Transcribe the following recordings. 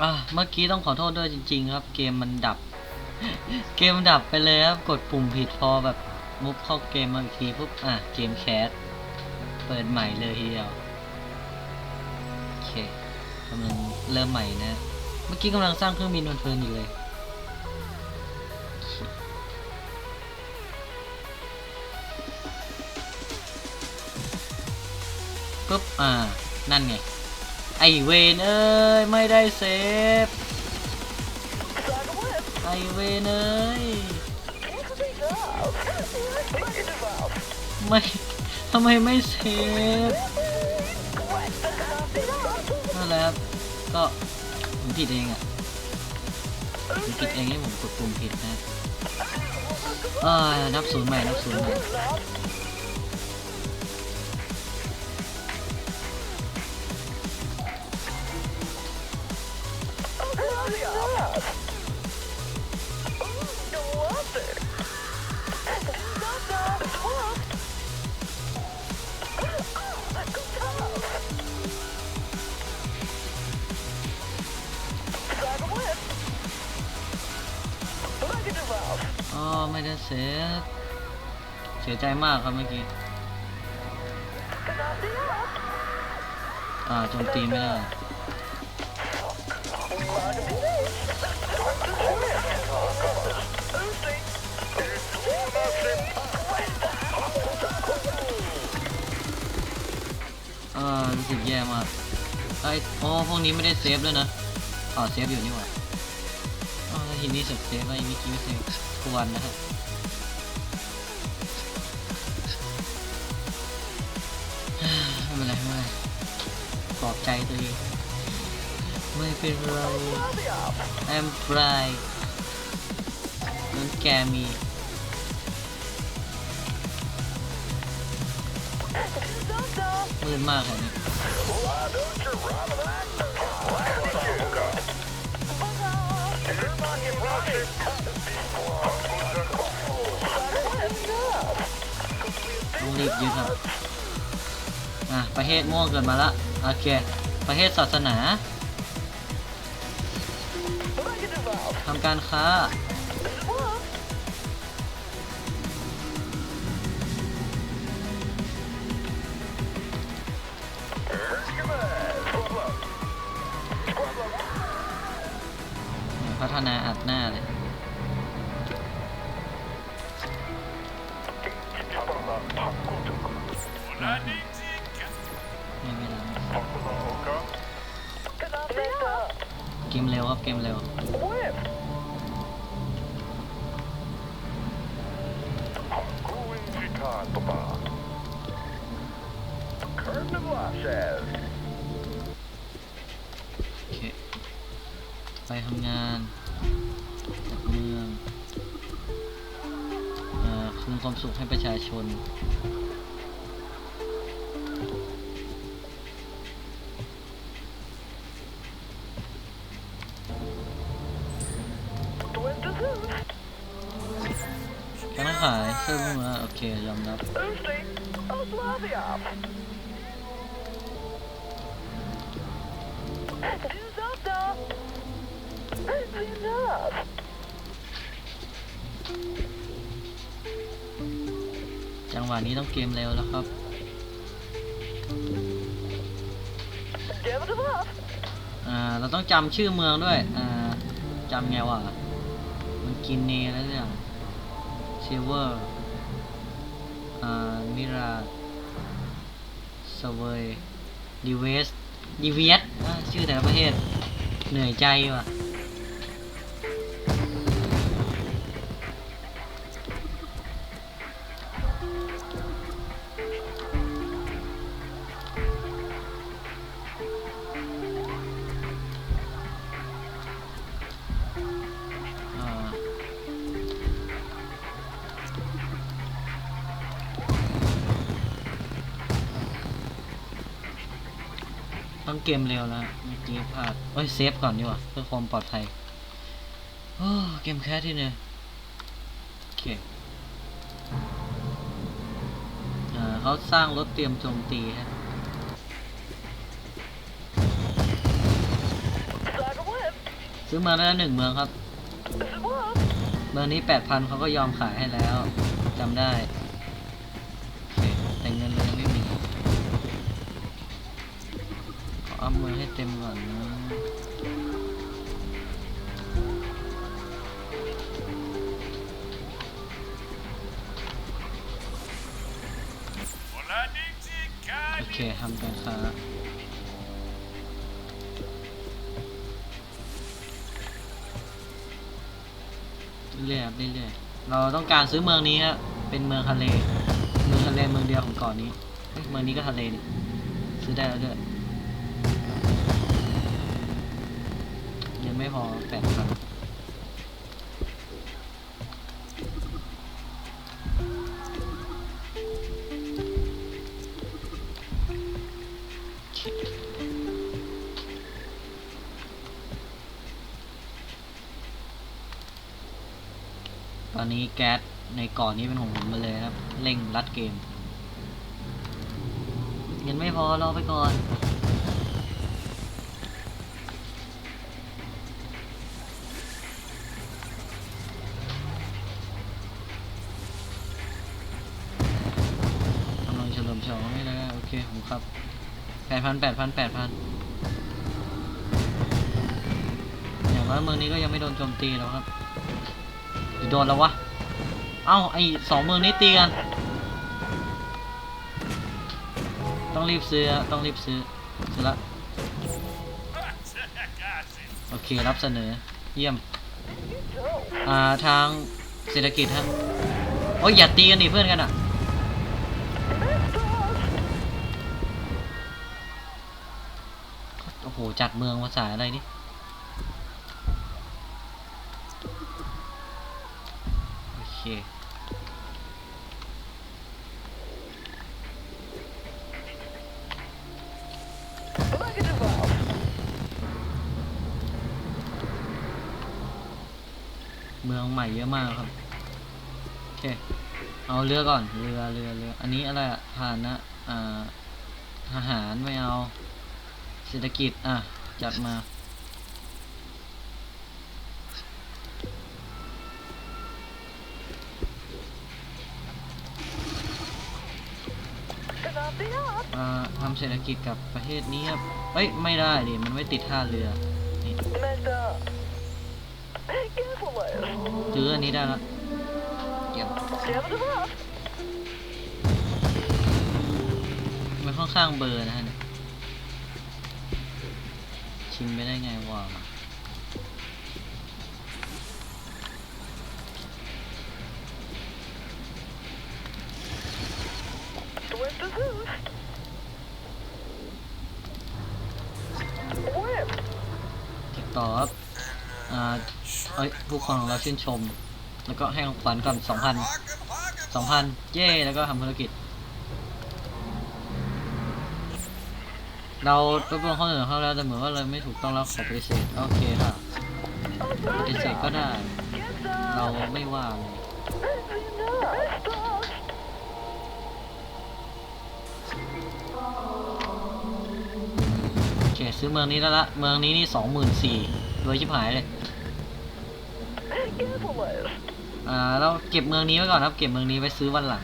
อะเมื่อกี้ต้องขอโทษด้วยจริง ๆ ครับ เกมมันดับ เกมดับไปเลยครับ กดปุ่มผิดพอแบบมุฟเข้าเกมมาอีกทีปุ๊บอะเกมแคสเปิดใหม่เลยทีเดียวโอเคกำลังเริ่มใหม่นะ เมื่อกี้กำลังสร้างเครื่องบินเพลินอยู่เลยปุ๊บอ่านั่นไง ไอเวนเอ้ยไม่ได้เซฟ ไอเวนเอ้ยไม่ทำไมไม่เซฟนั่นแหละครับก็ผมผิดเองอะ่ะผมผิดเองที่ผมกดปุ่มผิดนะเอ่านับศูนย์ใหม่นับศูนย์ใหม่ เซฟเสียใจมากครับเมื่อกี้อ่าโจมตีไม่ได้อ่ารู้สึกแย่มากไอ้โอ้พวกนี้ไม่ได้เซฟด้วยนะอ๋อเซฟอยู่นี่หว่าอ๋อทีนี้เสร็จเซฟไปเมื่อกี้ไม่เซฟควรนะฮะไลอบใจตัวเองไม่เป็นไร I'm fly นั้นแกมีมืดมากเลยนี่ต้องรีบยึดครับอะประเทศม่วงเกิดมาละ โอเค ประเทศศาสนาทำการค้า พัฒนาอัดหน้าเลยไกมเร็วครับเกมเร็วโอเคไปทำงานจัดเมืองเอ่อคืนความสุขให้ประชาชน เครื่องมือโอเคยอมรับจังหวะนี้ต้องเกมเร็วแล้วครับอ่าเราต้องจำชื่อเมืองด้วยอ่าจำไงวะมันกินเนแล้วเนี่ยซิลเวอร์ อ่ามิราสเวยดีเวสดีเวสชื่อแต่ละประเทศเหนื่อยใจว่ะ เกมเร็วแล้วเมื่อกี้พลาดเอ้ยเซฟก่อนดีกว่าเพื่อความปลอดภัยโอ้เกมแคสที่เนี่ยโอเคเขาสร้างรถเตรียมโจมตีฮะซื้อมืองได้หนึ่งเมืองครับ เมืองนี้แปดพันเขาก็ยอมขายให้แล้วจำได้ อเอาเมืองให้เต็มก่อนนะโอเคทำการค้าเรื่อยๆครับเรื่อยๆเราต้องการซื้อเมืองนี้ครับเป็นเมืองทะเล เมืองทะเลเมืองเดียวของเกาะนี้เอ้ยเมืองนี้ก็ทะเลนี่ซื้อได้แล้วด้วย งไม่พอแปดพันตอนนี้แก๊สในเกาะนี้เป็นของผมมาเลยครับ เร่งรัดเกม เงินไม่พอรอไปก่อน ครับแปดพันแปดพันแปดพันอย่างน้อยเมืองนี้ก็ยังไม่โดนโจมตีแล้วครับหรือโดนแล้ววะ เอ้าไอสองเมืองนี้ตีกัน ต้องรีบซื้อต้องรีบซื้อซื้อละโอเครับเสนอ เยี่ยม อ่าทางเศรษฐกิจฮะโอ้ยอย่าตีกันดิเพื่อนกันอะ โอ้โหจัดเมืองภาษาอะไรนี่โอเคเมืองใหม่เยอะมากครับ โอเค เอาเรือก่อน เรือเรือเรือ อันนี้อะไรอะพาหนะอ่าทหารไม่เอา ศรษฐกิจ อะ จัดมาอ่าทำเศรษฐกิจกับประเทศนี้ครับเอ้ย ไม่ได้ดิ มันไม่ติดท่าเรือนี่ซื้ออันนี้ได้ละเยี่ยมมันค่อนข้างเบอร์นะฮะเนี่ย ชิมไปได้ไงวะติดต่อครับอ่าเอ้ยผู้คนของเราชื่นชม แล้วก็ให้ของขวัญก่อนสองพันสองพันเย้ แล้วก็ทำธุรกิจ เรารวบรวมข้อเสนอเขาแล้วแต่เหมือนว่าเราไม่ถูกต้องแล้วขอปฏิเสธโอเคค่ะปฏิเสธก็ได้ เราไม่ว่าเลยโอเคซื้อเมืองนี้แล้วละเมืองนี้นี่สองหมื่นสี่รวยชิบหายเลยอ่าเราเก็บเมืองนี้ไว้ก่อนครับ เก็บเมืองนี้ไว้ซื้อวันหลัง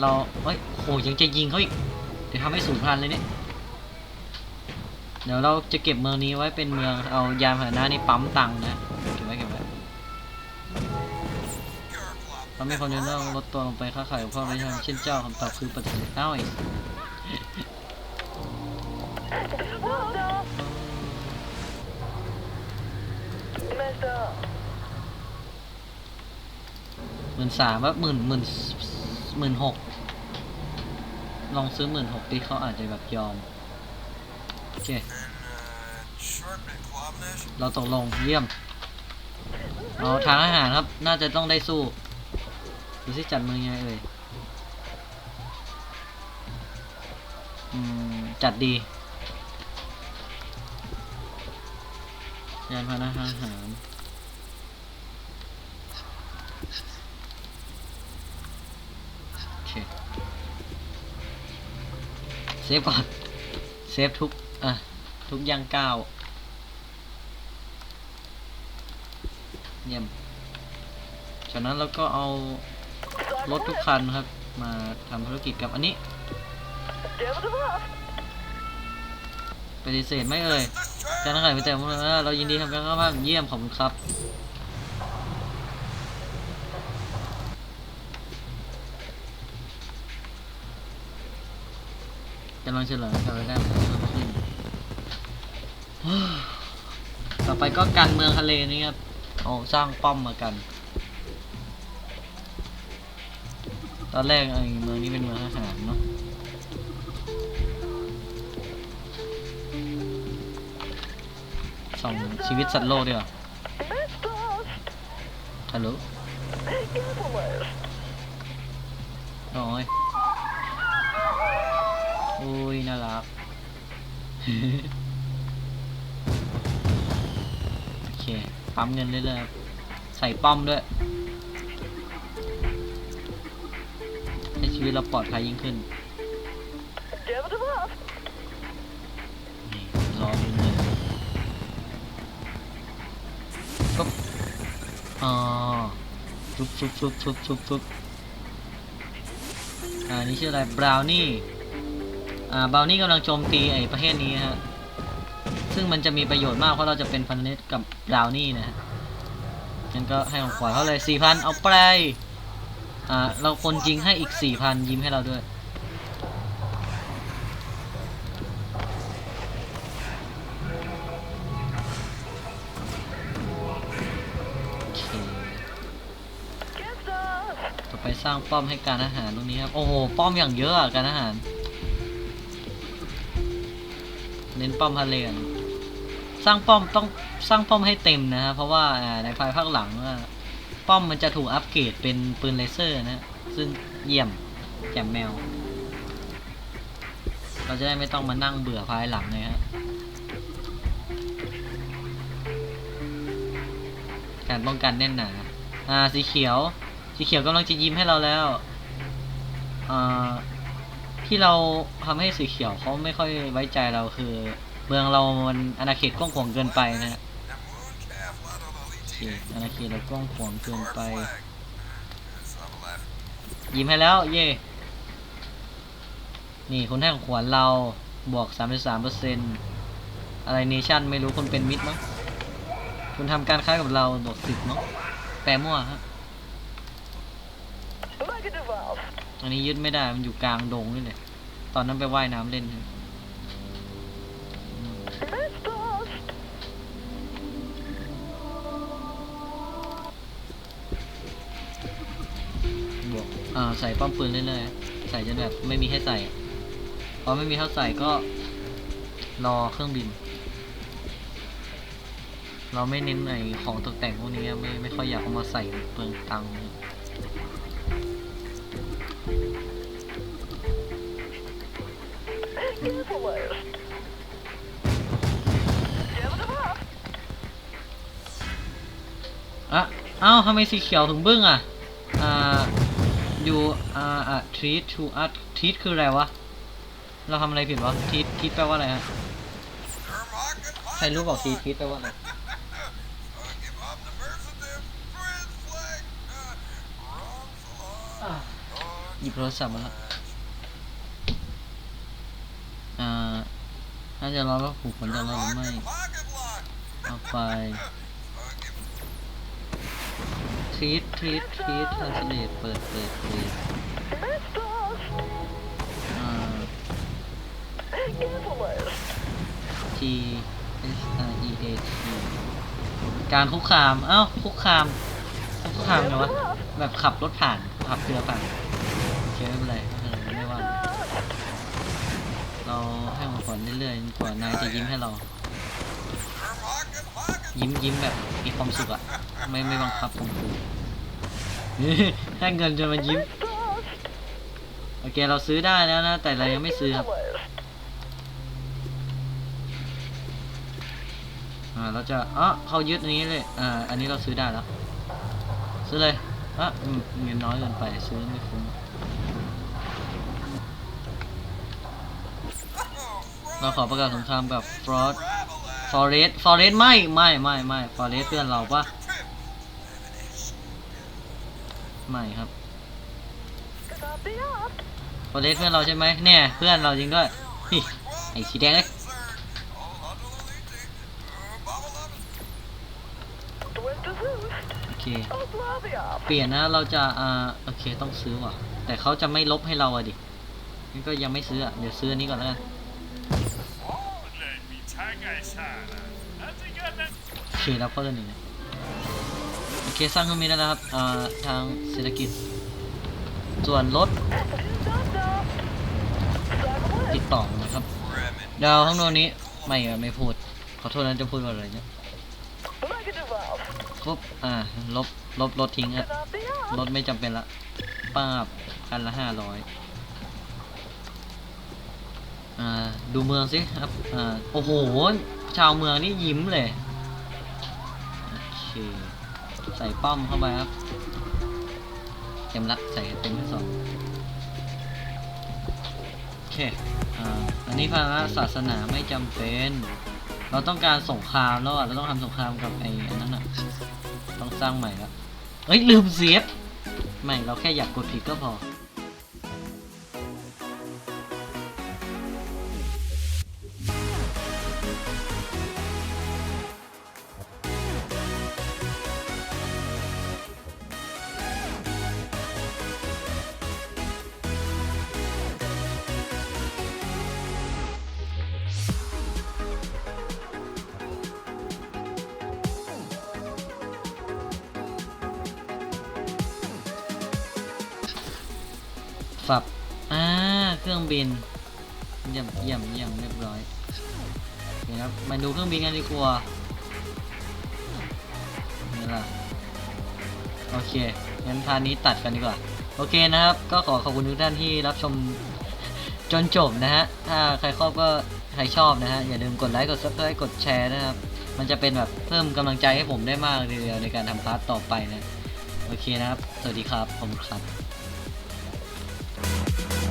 เราเฮ้ยโหยังจะยิงเขาอีก เดี๋ยวทำให้สูญพันธุ์เลยเนี่ยเดี๋ยวเราจะเก็บเมืองนี้ไว้เป็นเมืองเอายานพาหนะนี่ปั๊มตังค์นะเก็บไว้เก็บไว้เราไม่ควรจะต้องลดตัวลงไปค่าขายของพ่อไม่ใช่เช่นเจ้าคำตอบคือปฏิเสธเอ้าไอ้หมื่นสามว่าหมื่นหมื่นหมื่นหก ลองซื้อหมื่นหกดิเขาอาจจะแบบยอม โอเค เราตกลงเยี่ยม เอาทางอาหารครับ น่าจะต้องได้สู้ ดูสิจัดมือยังไงเอ่ยอืมจัดดียานพาหนะทางอาหาร โอเค เซ ฟก่อน เซฟทุก อะ ทุกย่างก้าวเยี่ยม จากนั้นเราก็เอารถทุกคันครับ มาทำธุรกิจกับอันนี้ ปฏิเสธไม่เอ่ยจากนั้นใครไปแต่เมื่อเรายินดีทำการเข้าบ้านเยี่ยมขอบคุณครับำลังเฉลิมครับได้เพิ่มขึ้นต่อไปก็การเมืองทะเลนี่ครับเอาสร้างป้อมมากัน ตอนแรกไอ้เมืองนี้เป็นเมืองทหารเนาะส่องชีวิตสัตว์โลกดีกว่าฮัลโหลโอ้ย อุ้ยน่ารัก โอเค ปั๊มเงินเรื่อยๆ ใส่ป้อมด้วยให้ชีวิตเราปลอดภัยยิ่งขึ้น นี่รอดูเงินปุ๊บอ๋อฟุบฟุบฟุบฟุบฟุบฟุบอ่า นี่ชื่ออะไร บราวนี่ อ่าบาวนี่กำลังโจมตีไอ้ประเทศนี้ฮะซึ่งมันจะมีประโยชน์มากเพราะเราจะเป็นพันธมิตรกับบราวนี่นะฮะงั้นก็ให้ของขวัญเขาเลยสี่พันเอาไปอ่าเราคนจริงให้อีกสี่พันยิ้มให้เราด้วยต่อไปสร้างป้อมให้การอาหารตรงนี้ครับ โอ้โห ป้อมอย่างเยอะอะการอาหาร เน้นป้อมทะเลก่อนสร้างป้อมต้องสร้างป้อมให้เต็มนะครับเพราะว่าในภายภาคหลังป้อมมันจะถูกอัปเกรดเป็นปืนเลเซอร์นะฮะซึ่งเยี่ยมแจ่มแมว เราจะได้ไม่ต้องมานั่งเบื่อภายหลังเลยฮะการป้องกันแน่นหนาอ่าสีเขียว สีเขียวกำลังจะยิ้มให้เราแล้วอ่า ที่เราทำให้สีเขียวเขาไม่ค่อยไว้ใจเราคือ เมืองเรามันอาณาเขตกว้างขวางเกินไปนะฮะอาณาเขตเรากว้างขวางเกินไปยิ้มให้แล้ว เย่นี่คุณให้ของขวัญเราบวก 33เปอร์เซ็นอะไรเนชั่นไม่รู้คุณเป็นมิตรมั้งคุณทำการค้ากับเราบวกสิบมั้งแปลมั่วฮะ อันนี้ยึดไม่ได้มันอยู่กลางดงนี่เลยตอนนั้นไปว่ายน้ำเล่นบอืมบวกอ่าใส่ป้อมปืนเรื่อยๆใส่จนแบบไม่มีให้ใส่พอไม่มีให้ใส่ก็รอเครื่องบิน เราไม่เน้นไอของตกแต่งพวกนี้ไม่ไม่ค่อยอยากเอามาใส่เปลืองตังค์ เอ้าทำไมสีเขียวถึงบึ้งอะอ่าอยู่อ่าอะ treat to us treat คืออะไรวะ เราทำอะไรผิดวะ treat treat แปลว่าอะไรฮะใครรู้บอก treat treat แปลว่าอะไรหยิบโทรศัพท์มาแล้วอ่าถ้าจะรอว่าผูกผลจะรอหรือไม่เอาไป treat treat treat translate เปิดเปิดเปิดอ่า T S R E A T การคุกคาม เอ้า คุกคาม คุกคามไงวะ แบบขับรถผ่าน ขับเรือผ่านโอเคไม่เป็นไรไม่เป็นไรไม่ว่า เราให้ของขวัญเรื่อยๆกว่านายจะยิ้มให้เรา ยิ้มยิ้มแบบมีความสุขอะไม่ไม่บังคับผมคูให้เงินจนมันยิ้มโอเคเราซื้อได้แล้วนะ แต่เรายังไม่ซื้อครับอ่าเราจะอ๋อเขายึดอันนี้เลยอ่าอันนี้เราซื้อได้แล้ว ซื้อเลยอะเงินน้อยเกินไปซื้อไม่คุ้มเราขอประกาศสงครามกับฟรอส ฟอเรสฟอเรสไม่ไม่ไม่ไม่ฟอเรสเพื่อนเราปะใหม่ครับ Copy off. โปรสเพื่อนเราใช่ไหมเนี่ยเพื่อนเราจริงด้วยไอ้สีแดงเลยโอเคเปลี่ยนนะเราจะอ่าโอเคต้องซื้อว่ะ แต่เขาจะไม่ลบให้เราอะดิงั้นก็ยังไม่ซื้ออะเดี๋ยวซื้ออันนี้ก่อนแล้วกัน โอเคแล้วก็เรื่องหนึ่งนะโอเคสร้างเครื่องบินแล้วนะครับอ่าทางเศรษฐกิจ ส่วนรถติดต่อนะครับดาวข้างโน้นนี้ไม่ไม่พูด ขอโทษนะจะพูดว่าอะไรเนี่ยปุ๊บอ่าลบลบรถทิ้งอะ Copy off. รถไม่จำเป็นละป้าบคันละห้าร้อย ดูเมืองสิครับอโอ้โห ชาวเมืองนี่ยิ้มเลย โอเค ใส่ป้อมเข้าไปครับเต็มละใส่เต็มที่สองโอเคอ,อันนี้พระศาสนาไม่จำเป็น เราต้องการสงครามแล้วอะเราต้องทำสงครามกับไอ้อันนั้นอะ ต้องสร้างใหม่ละเอ้ยลืมเซฟไม่ เราแค่อยากกดผิดก็พอ ฝับอ่าเครื่องบินเยี่ยมเยี่ยมเยี่ยมเรียบร้อยโอเคครับมาดูเครื่องบินกันดีกว่านี่ล่ะโอเคงั้นพานี้ตัดกันดีกว่า โอเคนะครับ ก็ขอขอบคุณทุกท่านที่รับชมจนจบนะฮะ ถ้าใครชอบก็ใครชอบนะฮะ อย่าลืมกดไลค์ กด subscribe กดแชร์นะครับ มันจะเป็นแบบเพิ่มกำลังใจให้ผมได้มากเลยเดียวในการทำพาร์ทต่อไปนะ โอเคนะครับ สวัสดีครับ ผมครับ Bye.